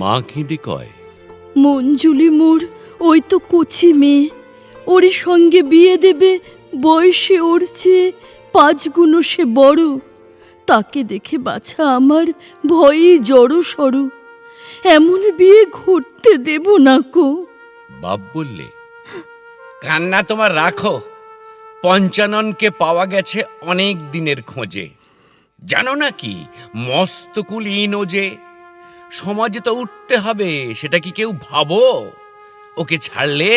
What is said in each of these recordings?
মা কেঁদে কয় মঞ্জুলি মোর ওই তো কচি মেয়ে। ওর সঙ্গে বিয়ে দেবে বয়সে ওর চেয়ে পাঁচ গুণ সে বড়। তাকে দেখে বাছা আমার ভয়ে জড়ো সড়ো এমন বিয়ে ঘটতে দেব না কো। বাপ বললে কান্না তোমার রাখো। পঞ্চাননকে পাওয়া গেছে অনেক দিনের খোঁজে। জানো না কি মস্ত কুলীন ও যে সমাজে তো উঠতে হবে, সেটা কি কেউ ভাবো? ওকে ছাড়লে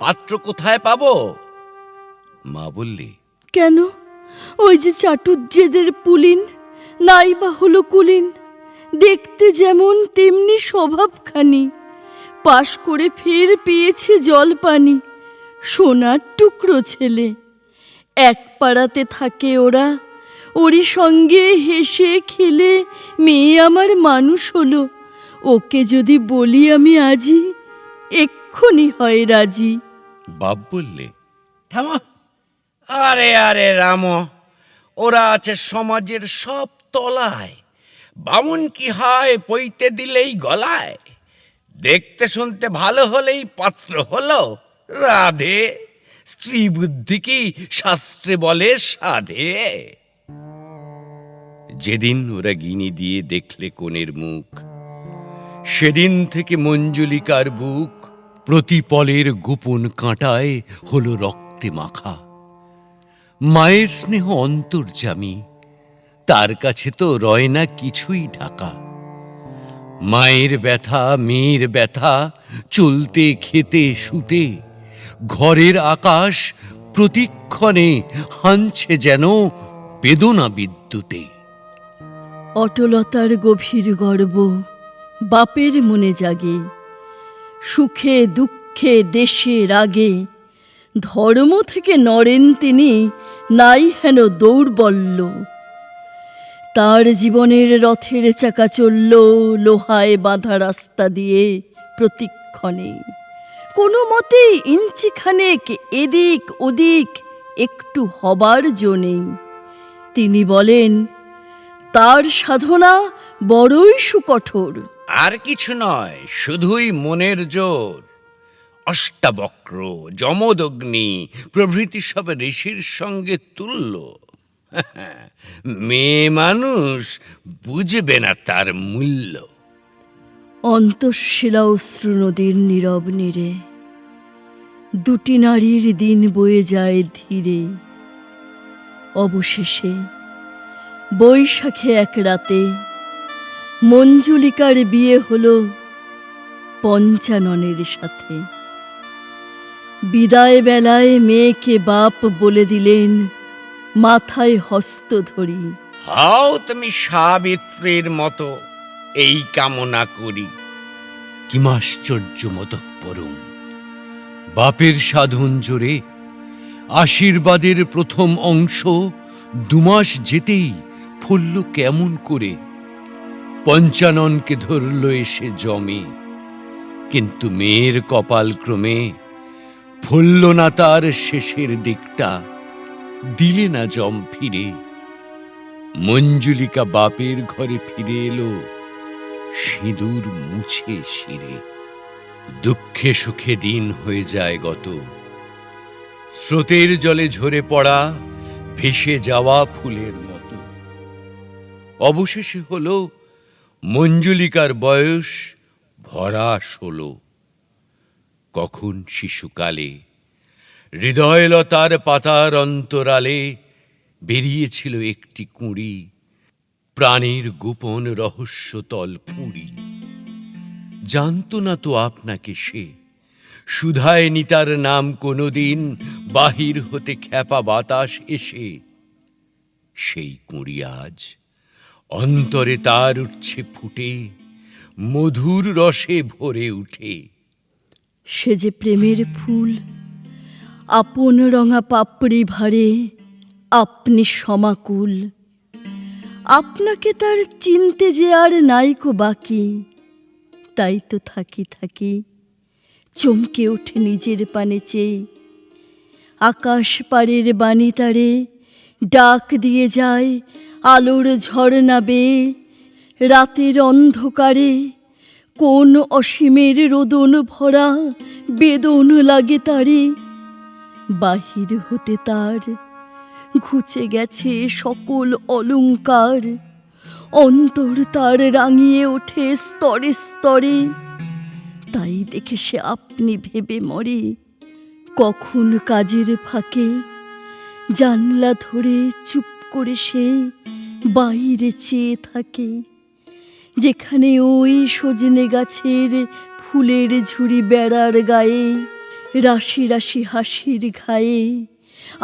পাত্র কোথায় পাবো? মা বললি, কেন? ওই যে চাটুজ্জেদের পুলিন নাই বা হলো কুলিন, দেখতে যেমন তেমনি স্বভাবখানি। পাশ করে ফের পেয়েছে জল পানি সোনার টুকরো ছেলে। এক পাড়াতে থাকে ওরা ওরই সঙ্গে হেসে খেলে মেয়ে আমার মানুষ হলো। ওকে যদি বলি আমি আজি এক্ষুনি হয় রাজি। বাপ বললে থামো আরে আরে রাম ওরা আছে সমাজের সব তলায়। বামুন কি হয় পইতে দিলেই গলায়। দেখতে শুনতে ভালো হলেই পাত্র হলো রাধে। স্ত্রী বুদ্ধি কি শাস্ত্রে বলে সাধে। যেদিন ওরা গিনি দিয়ে দেখলে কোণের মুখ, সেদিন থেকে মঞ্জুলিকার বুক প্রতিপলের গোপন কাঁটায় হলো রক্তে মাখা। মায়ের স্নেহ অন্তর্জামী তার কাছে তো রয় না কিছুই ঢাকা। মায়ের ব্যথা, মেয়ের ব্যথা, চলতে, খেতে, শুতে, ঘরের আকাশ প্রতিক্ষণে হানছে যেন বেদনা বিদ্যুতে। অটলতার গভীর গর্ব বাপের মনে জাগে। সুখে, দুঃখে, দেশে, রাগে। ধর্ম থেকে নড়েন তিনি, নাই হেন দৌর্বল্য। তার জীবনের রথের চাকা চলল লোহায় বাঁধা রাস্তা দিয়ে প্রতিক্ষণে। কোনো মতে ইঞ্চিখানেক এদিক ওদিক একটু হবার জো তিনি বলেন তার সাধনা বড়ই সুকঠোর। আর কিছু নয় শুধুই মনের জোর। অষ্টাবক্র যমদগ্নি প্রভৃতি সব ঋষির সঙ্গে তুল্য। মেয়ে মানুষ বুঝবে না তার মূল্য। অন্তঃশিলা অশ্রু নদীর নীরব নীরে দুটি নারীর দিন বয়ে যায় ধীরে। অবশেষে বৈশাখে এক রাতে মঞ্জুলিকার বিয়ে হলো পঞ্চাননের সাথে। বিদায় বেলায় মেয়েকে বাপ বলে দিলেন, মাথায় হস্ত ধরি। হাও, তুমি সাবিত্রীর মতো, এই কামনা করি। কিমাশ্চর্য মত পরম বাপের সাধন জোরে, আশীর্বাদের প্রথম অংশ দুমাস যেতেই ফলল কেমন করে? পঞ্চাননকে ধরল এসে জমে। কিন্তু মেয়ের কপাল ক্রমে ফলল না তার শেষের দিকটা। দিলে না জম ফিরে। মঞ্জুলিকা বাপের ঘরে ফিরে এলো, সিঁদুর মুছে শিরে। দুঃখে সুখে দিন হয়ে যায় গত। স্রোতের জলে ঝরে পড়া, ভেসে যাওয়া ফুলের অবশেষে হলো মঞ্জুলিকার বয়স ভরা ষোলো। কখন শিশুকালে হৃদয়লতার পাতার অন্তরালে বেরিয়েছিল একটি কুঁড়ি, প্রাণীর গোপন রহস্যতল ফুঁড়ি। জানতো না তো আপনাকে সে সুধায় নিতার নাম কোনোদিন, বাহির হতে খ্যাপা বাতাস এসে। সেই কুঁড়ি আজ অন্তরে তার উঠছে ফুটে, মধুর রসে ভরে উঠে। সে যে প্রেমের ফুল, আপন রঙা পাপড়ি ভারে আপনি সমাকুল। আপনাকে তার চিনতে যে আর নাইকো বাকি, তাই তো থাকি থাকি চমকে ওঠে নিজের পানে চেয়ে। আকাশ পাড়ের বাণী তারে ডাক দিয়ে যায় আলোর ঝর্ণা বেয়ে রাতের অন্ধকারে কোন অসীমের রোদন ভরা বেদন লাগে তারে। বাহির হতে তার ঘুচে গেছে সকল অলংকার অন্তর তার রাঙিয়ে ওঠে স্তরে স্তরে। তাই দেখে সে আপনি ভেবে মরে, কখন কাজের ফাঁকে জানলা ধরে চুপ করে সে বাইরে চেয়ে থাকে, যেখানে ওই সজনে গাছের ফুলের ঝুড়ি বেড়ার গায়ে, রাশি রাশি হাসির ঘায়ে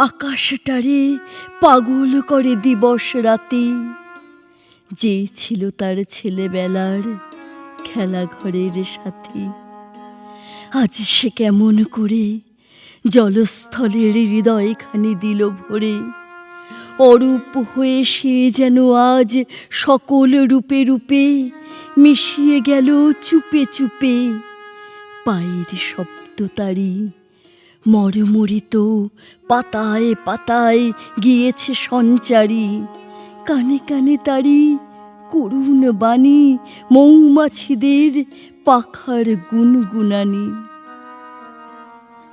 আকাশটারে পাগল করে দিবস রাতে। যে ছিল তার ছেলেবেলার খেলাঘরের সাথে, আজ সে কেমন করে জলস্থলের হৃদয়খানি দিল ভরে। অরূপ হয়ে সে যেন আজ সকল রূপে রূপে মিশিয়ে গেল চুপে চুপে। পায়ের শব্দ তারি মরমরিত, পাতায় পাতায় গিয়েছে সঞ্চারী। কানে কানে তারি করুণ বাণী মৌমাছিদের পাখার গুনগুনানি।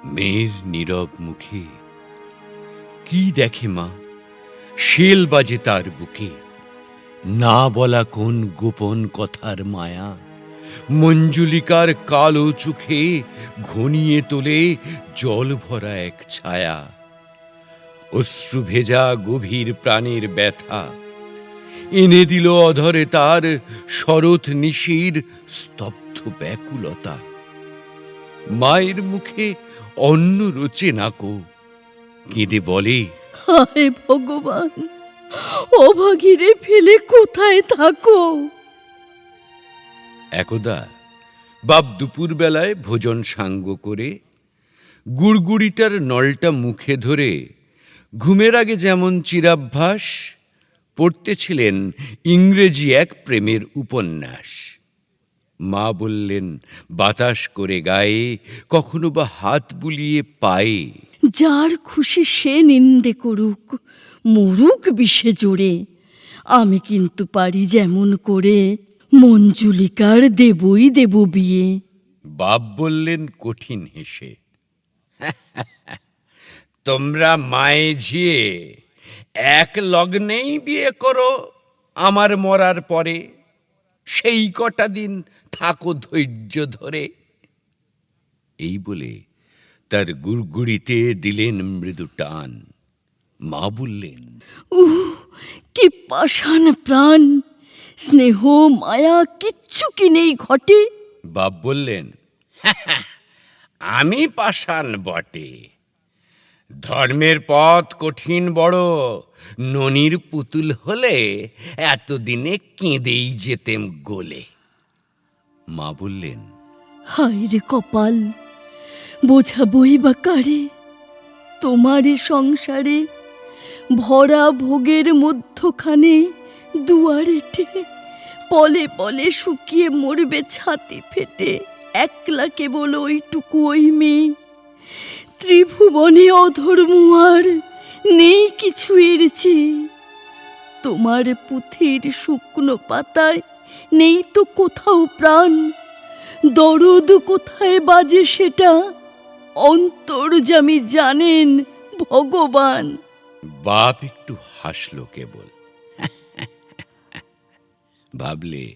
মেয়ের নীরব মুখে কি দেখে মা? শেল বাজে তার বুকে। না বলা কোন গোপন কথার মায়া। মঞ্জুলিকার কালো চোখে ঘনিয়ে তোলে জল ভরা এক ছায়া। অশ্রু ভেজা গভীর প্রাণের ব্যথা। এনে দিল অধরে তার শরৎ নিশির স্তব্ধ ব্যাকুলতা। মায়ের মুখে অন্ন রোচে নাকো। কেঁদে বলে হায় ভগবান অভাগিরে ফেলে কোথায় থাকো? একদা বাপ দুপুরবেলায় ভোজন সাঙ্গ করে গুড়গুড়িটার নলটা মুখে ধরে ঘুমের আগে যেমন চিরাভ্যাস, পড়তেছিলেন ইংরেজি এক প্রেমের উপন্যাস। মা বললেন, বাতাস করে গায়ে কখনো বা হাত বুলিয়ে পায়ে যার খুশি সে নিন্দে করুক, মরুক বিষে জোরে। আমি কিন্তু পারি যেমন করে, মঞ্জুলিকার দেবই দেব বিয়ে। বাপ বললেন, কঠিন হেসে। তোমরা মায়ে ঝিয়ে, এক লগ্নেই বিয়ে করো, আমার মরার পরে। সেই কটা দিন থাকো ধৈর্য ধরে। এই বলে তার গুড়গুড়িতে দিলেন মৃদু টান মা বললেন উহ কি পাষাণ প্রাণ স্নেহ মায়া কিচ্ছু কি নেই ঘটে? বাপ বললেন আমি পাষাণ বটে। ধর্মের পথ কঠিন বড় ননির পুতুল হলে এতদিনে কেঁদেই যেতেম গোলে। মা বললেন হায় রে কপাল বোঝাবই বা কারে? তোমারই সংসারে ভরা ভোগের মধ্যখানে দুয়ারেটে পলে পলে শুকিয়ে মরবে ছাতি ফেটে একলা কেবল ওইটুকু ওই মেয়ে। ত্রিভুবনে অধর্ম নেই কিছু এর তোমার পুঁথির শুকনো পাতায় নেই তো কোথাও প্রাণ। দরদ কোথায় বাজে সেটা অন্তর্জামী জানেন, ভগবান। বাপ একটু হাসলো কেবল। ভাবলে,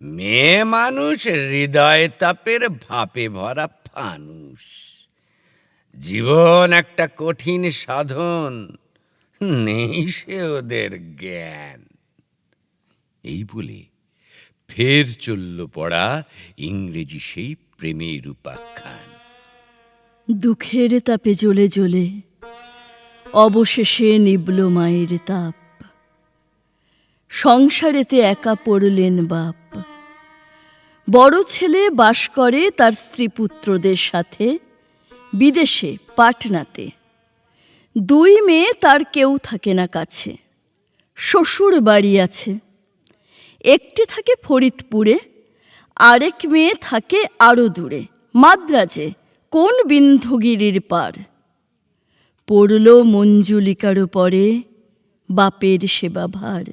মেয়ে মানুষ হৃদয় তাপের ভাপে ভরা ফানুষ। জীবন একটা কঠিন সাধন, নেই সে ওদের জ্ঞান। এই বলে ফের চলল পড়া ইংরেজি সেই প্রেমের উপাখ্যান। দুঃখের তাপে জ্বলে জ্বলে, অবশেষে নিবল মায়ের তাপ। সংসারেতে একা পড়লেন বাপ। বড় ছেলে বাস করে তার স্ত্রী পুত্রদের সাথে, বিদেশে, পাটনাতে। দুই মেয়ে তার কেউ থাকে না কাছে, শ্বশুর বাড়ি আছে। একটি থাকে ফরিদপুরে, আরেক মেয়ে থাকে আরও দূরে, মাদ্রাজে। কোন বিন্ধগিরির পার? পড়ল মঞ্জুলিকার পরে বাপের সেবা ভার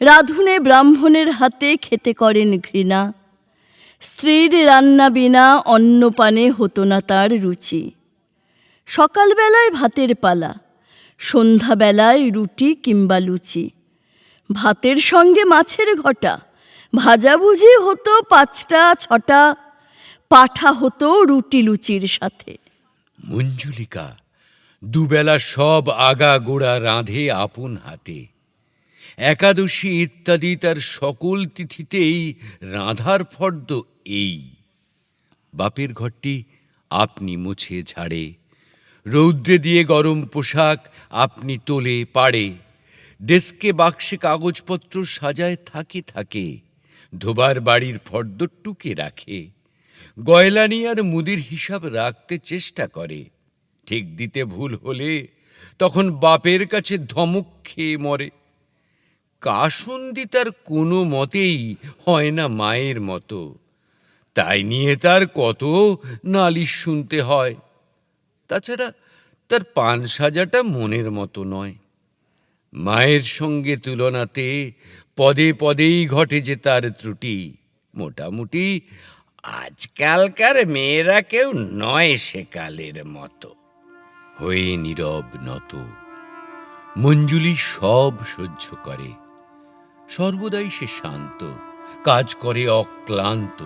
রাধুনে ব্রাহ্মণের হাতে খেতে করেন ঘৃণা। স্ত্রীর রান্না বিনা অন্নপানে হতো না তার রুচি। সকালবেলায় ভাতের পালা, সন্ধ্যাবেলায় রুটি কিংবা লুচি। ভাতের সঙ্গে মাছের ঘটা, ভাজাভুজি হতো পাঁচটা, ছটা পাঠা হতো রুটি লুচির সাথে। মঞ্জুলিকা, দুবেলা সব আগা গোড়া রাঁধে আপন হাতে। একাদশী ইত্যাদি তার সকল তিথিতেই রাঁধার ফর্দ এই। বাপের ঘরটি আপনি মুছে ঝাড়ে, রৌদ্রে দিয়ে গরম পোশাক আপনি তোলে পাড়ে। ডেস্কে বাক্সে কাগজপত্র সাজায় থাকে থাকে, ধোবার বাড়ির ফর্দ টুকে রাখে। গয়লানি আর মুদির হিসাব রাখতে চেষ্টা করে। ঠিক দিতে ভুল হলে তখন বাপের কাছে ধমক খেয়ে মরে। কাসন্দি তার কোনো মতেই হয় না মায়ের মতো। তাই নিয়ে তার কত নালিশ শুনতে হয়। তাছাড়া তার পান সাজাটা মনের মতো নয়। মায়ের সঙ্গে তুলনাতে পদে পদেই ঘটে যে তার ত্রুটি, মোটামুটি আজকালকার মেয়েরা কেউ নয় সেকালের মতো। হয়ে নীরব নত। মঞ্জুলি সব সহ্য করে। সর্বদাই সে শান্ত। কাজ করে অক্লান্ত।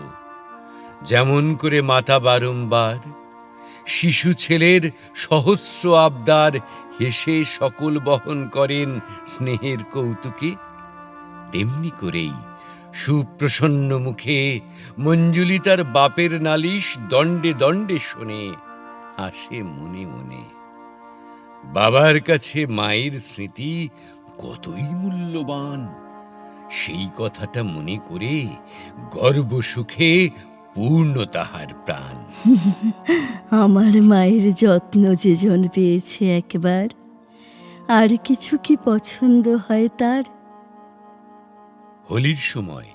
যেমন করে মাতা বারম্বার শিশু ছেলের সহস্র আবদার হেসে সকল বহন করেন স্নেহের কৌতুকে, তেমনি করেই সুপ্রসন্ন মুখে মঞ্জুলি তার বাপের নালিশ দণ্ডে দণ্ডে শোনে হাসে মনে মনে। বাবার কাছে মায়ের স্মৃতি কতই মূল্যবান, সেই কথাটা মনে করে গর্ব সুখে পূর্ণ তাহার প্রাণ। আমার মায়ের যত্ন যেজন পেয়েছে একবার, আর কিছু কি পছন্দ হয় তার? হোলির সময়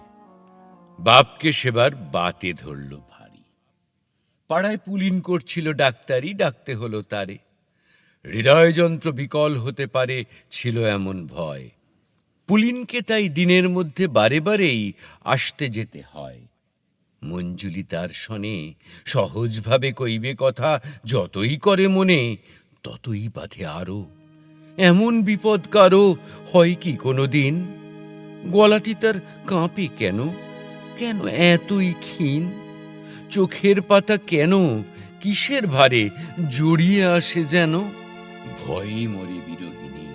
বাপকে সেবার বাতে ধরল ভারী। পাড়ায় পুলিন করছিল ডাক্তারি ডাকতে হলো তারে। হৃদয়যন্ত্র বিকল হতে পারে ছিল এমন ভয়। পুলিনকে তাই দিনের মধ্যে বারে বারেই আসতে যেতে হয়। মঞ্জুলি তার শনে সহজভাবে কইবে কথা, যতই করে মনে, ততই বাধে আরও। এমন বিপদ কারও হয় কি কোনো দিন গলাটি তার কাঁপে কেন? কেন এতই ক্ষীণ? চোখের পাতা কেন কিসের ভারে জড়িয়ে আসে যেন? ভয়ে মরে বিরোহিনী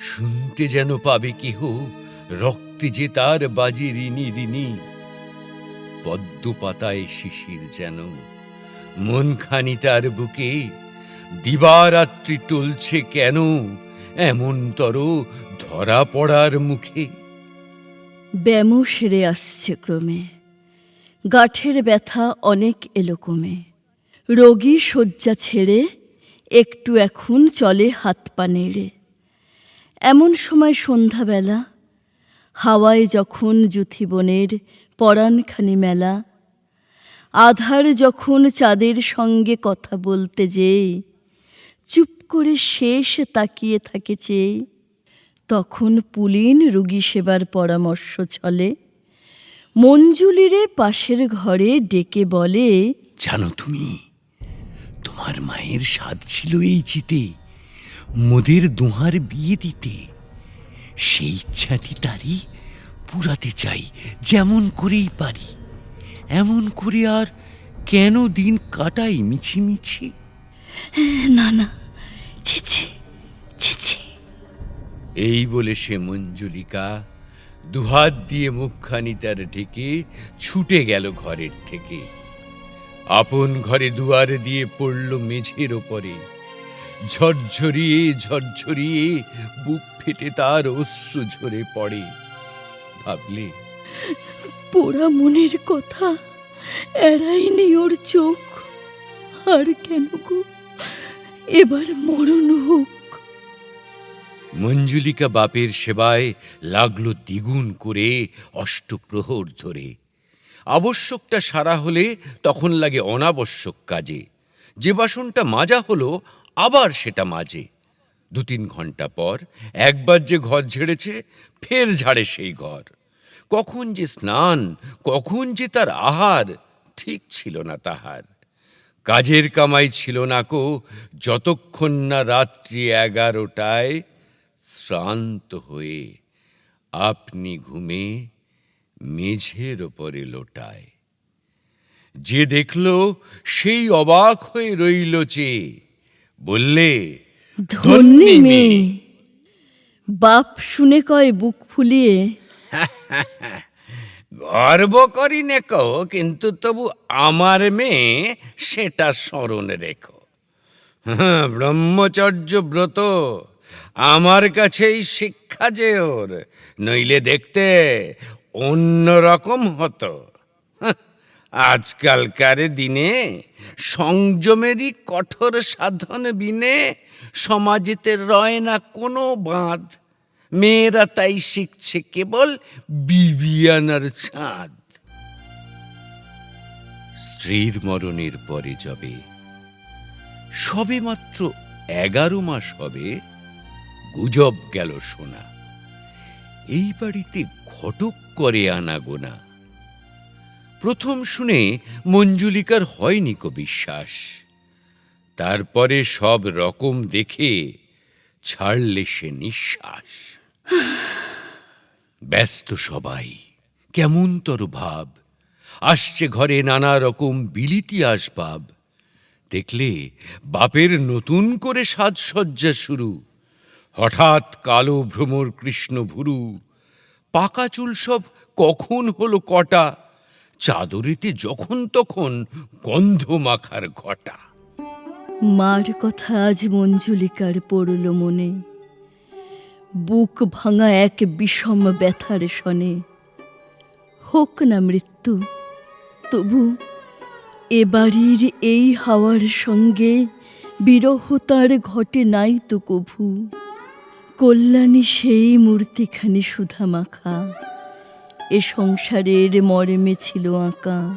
শুনতে যেন পাবে কেহ রক্তে যে তার বাজে ঋণী ঋণী পদ্ম পাতায় শিশির যেন, মনখানি তার বুকে, দিবারাত্রি টলছে কেন? এমনতর ধরা পড়ার মুখে ব্যামো সেরে আসছে ক্রমে। গাঁঠের ব্যথা অনেক এলো কমে। রোগী শয্যা ছেড়ে একটু এখন চলে হাত পা নেড়ে। এমন সময় সন্ধ্যাবেলা, হাওয়ায় যখন যুথিবনের পরাণখানি মেলা, আধার যখন চাঁদের সঙ্গে কথা বলতে যেয়ে চুপ করে শেষ তাকিয়ে থাকে চেয়ে তখন পুলিন রুগী সেবার পরামর্শ চলে। মঞ্জুলিরে পাশের ঘরে ডেকে বলে জানো তুমি তোমার মায়ের স্বাদ ছিল এই চিতে মোদের দোহার বিয়ে দিতে। সেই ইচ্ছাটি তারই পুরাতে চাই যেমন করেই পারি। এমন করে আর কেন দিন কাটাই মিছি মিছি না না ছিছি ছিছি এই বলে সে মঞ্জুলিকা দুহাত দিয়ে মুখখানি তার ঢেকে ছুটে গেল ঘরের থেকে। আপন ঘরে দুয়ার দিয়ে পড়ল মেঝের ওপরে। ঝরঝরিয়ে ঝরঝরিয়ে বুক ফেটে তার অশ্রু ঝরে পড়ে। ভাবলে, পোড়া মনের কথা এড়াইনি ওর চোখ। আর কেন গো? এবার মরণ হোক। মঞ্জুলিকা বাপের সেবায় লাগল দ্বিগুণ করে অষ্টপ্রহর ধরে। আবশ্যকটা সারা হলে তখন লাগে অনাবশ্যক কাজে। যে বাসনটা মাজা হলো, আবার সেটা মাজে। দু তিন ঘণ্টা পর একবার যে ঘর ঝেড়েছে, ফের ঝাড়ে সেই ঘর। কখন যে স্নান, কখন যে তার আহার, ঠিক ছিল না তাহার। কাজের কামাই ছিল না কো, যতক্ষণ না রাত্রি এগারোটায় শ্রান্ত হয়ে আপনি ঘুমে মেঝের ওপরে লোটায়। যে দেখল সেই অবাক হয়ে রইল চেয়ে বললে ধন্যী মেয়ে। বাপ শুনে কয় বুক ফুলিয়ে। গর্ব করি নেকো কিন্তু তবু আমার মেয়ে সেটা স্মরণ রেখো। হ্যাঁ ব্রহ্মচর্য ব্রত। আমার কাছেই শিক্ষা যে ওর, নইলে দেখতে অন্য রকম হতো। আজকালকার দিনে সংযমেরই কঠোর সাধন বিনে সমাজেতে রয় না কোনো বাঁধ। মেয়েরা তাই শিখছে কেবল বিবিয়ানার ছাদ। স্ত্রীর মরণের পরে যাবে সবে মাত্র এগারো মাস হবে গুজব গেল শোনা এই বাড়িতে ঘটক করে আনা গোনা। প্রথম শুনে মঞ্জুলিকার হয়নি কো বিশ্বাস। তারপরে সব রকম দেখে ছাড়লে সে নিঃশ্বাস। ব্যস্ত সবাই কেমন তর ভাব। আসছে ঘরে নানা রকম বিলিতি আসবাব। দেখলে বাপের নতুন করে সাজসজ্জা শুরু। হঠাৎ কালো ভ্রমর কৃষ্ণ ভুরু, পাকা চুল সব কখন হলো কটা, চাদরেতে যখন তখন গন্ধ মাখার ঘটা। মার কথা আজ মঞ্জুলিকার পড়ল মনে, বুক ভাঙা এক বিষম ব্যথার শনে। হোক না মৃত্যু, তবু এ বাড়ির এই হাওয়ার সঙ্গে বিরহ তার ঘটে নাই তো কভু। কল্যাণী সেই মূর্তিখানি সুধা মাখা এ সংসারের মর্মে ছিল আঁকা।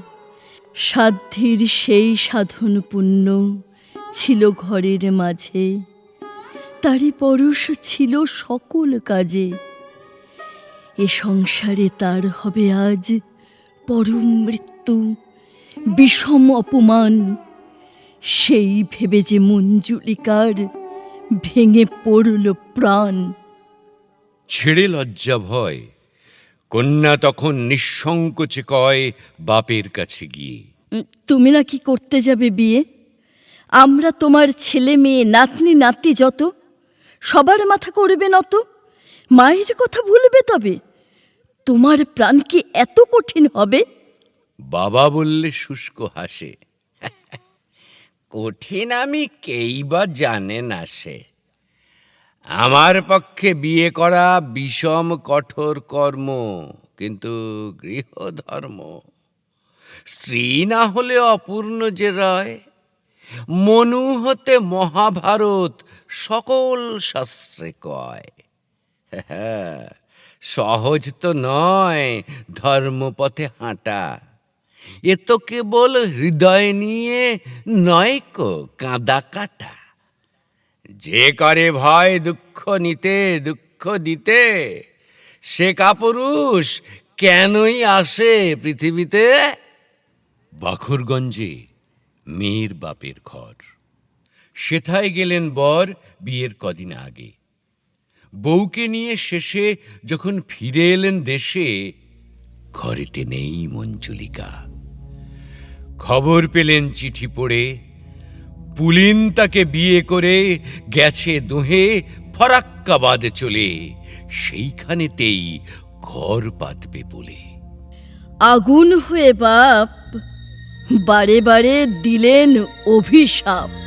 সাধ্যের সেই সাধন পুণ্য ছিল ঘরের মাঝে। তারই পরশ ছিল সকল কাজে। এ সংসারে তার হবে আজ পরম মৃত্যু, বিষম অপমান। সেই ভেবে যে মঞ্জুলিকার ভেঙে পড়ল প্রাণ। ছেড়ে লজ্জা ভয় কন্যা তখন নিঃসংকোচে কয় বাপের কাছে গিয়ে। তুমি নাকি করতে যাবে বিয়ে? আমরা তোমার ছেলে মেয়ে নাতনি নাতি যত সবার মাথা করবে নত মায়ের কথা ভুলবে তবে। তোমার প্রাণ কি এত কঠিন হবে? বাবা বললে শুষ্ক হাসে কঠিন আমি কেই বা জানে না সে। আমার পক্ষে বিয়ে করা বিষম কঠোর কর্ম কিন্তু গৃহধর্ম। স্ত্রী না হলে অপূর্ণ যে রয় মনু হতে মহাভারত সকল শাস্ত্রে কয়। হ্যাঁ, সহজ তো নয় ধর্মপথে হাঁটা এ তো কেবল হৃদয় নিয়ে নয় কো কাঁদা কাটা। যে করে ভয়, দুঃখ নিতে, দুঃখ দিতে, সে কাপুরুষ কেনই আসে পৃথিবীতে? বাখরগঞ্জে মেয়ের বাপের ঘর। সেথায় গেলেন বর বিয়ের কদিন আগে। বউকে নিয়ে শেষে যখন ফিরে এলেন দেশে, ঘরেতে নেই মঞ্জুলিকা। খবর পেলেন চিঠি পড়ে পুলিন তাকে বিয়ে করে গেছে দোহে, ফরাক্কাবাদে চলে। সেইখানেতেই ঘর পাতবে বলে। আগুন হয়ে বাপ, বারে বারে দিলেন অভিশাপ।